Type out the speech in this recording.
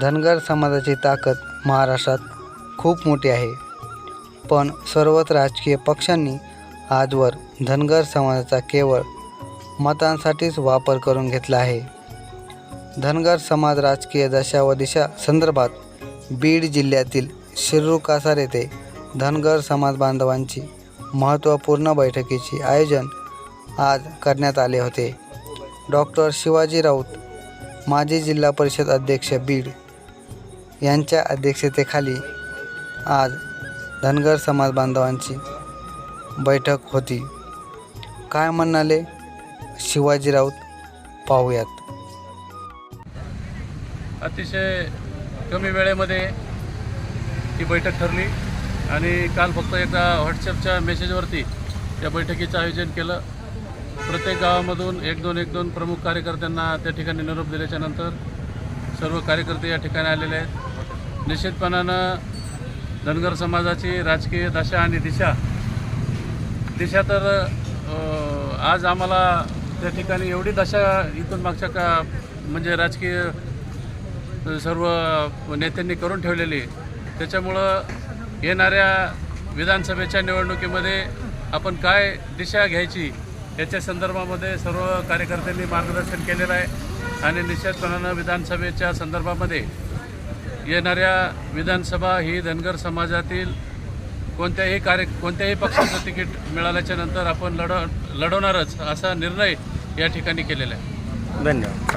धनगर समाजाची ताकद महाराष्ट्रात खूप मोठी आहे. पण सर्वच राजकीय पक्षांनी आजवर धनगर समाजाचा केवळ मतांसाठीच वापर करून घेतला आहे. धनगर समाज राजकीय दशा व दिशा संदर्भात बीड जिल्ह्यातील शिरू कासार येथे धनगर समाज बांधवांची महत्त्वपूर्ण बैठकीचे आयोजन आज करण्यात आले होते. डॉक्टर शिवाजी राऊत माजी जिल्हा परिषद अध्यक्ष बीड यांच्या अध्यक्षतेखाली आज धनगर समाज बांधवांची बैठक होती. काय म्हणाले शिवाजी राऊत? पाहूयात. अतिशय कमी वेळेमध्ये ही बैठक ठरली आणि काल फक्त एका व्हॉट्सअपच्या मेसेजवरती या बैठकीचं आयोजन केलं. प्रत्येक गावामधून एक दोन एक दोन प्रमुख कार्यकर्त्यांना त्या ठिकाणी निरोप दिल्याच्यानंतर सर्व कार्यकर्ते या ठिकाणी आलेले आहेत. निश्चितपणानं धनगर समाजाची राजकीय दशा आणि दिशा दिशा तर आज आम्हाला त्या ठिकाणी एवढी दशा इथून मागच्या का म्हणजे राजकीय सर्व नेत्यांनी करून ठेवलेली त्याच्यामुळं येणाऱ्या विधानसभेच्या निवडणुकीमध्ये आपण काय दिशा घ्यायची याच्या संदर्भामध्ये सर्व कार्यकर्त्यांनी मार्गदर्शन केलेलं आहे. आणि निश्चितपणानं विधानसभेच्या संदर्भामध्ये येणाऱ्या विधानसभा ही धनगर समाजातील कोणत्याही कार्य कोणत्याही पक्षाचं तिकीट मिळाल्याच्या नंतर आपण लढ लढवणारच असा निर्णय या ठिकाणी केलेला आहे. धन्यवाद.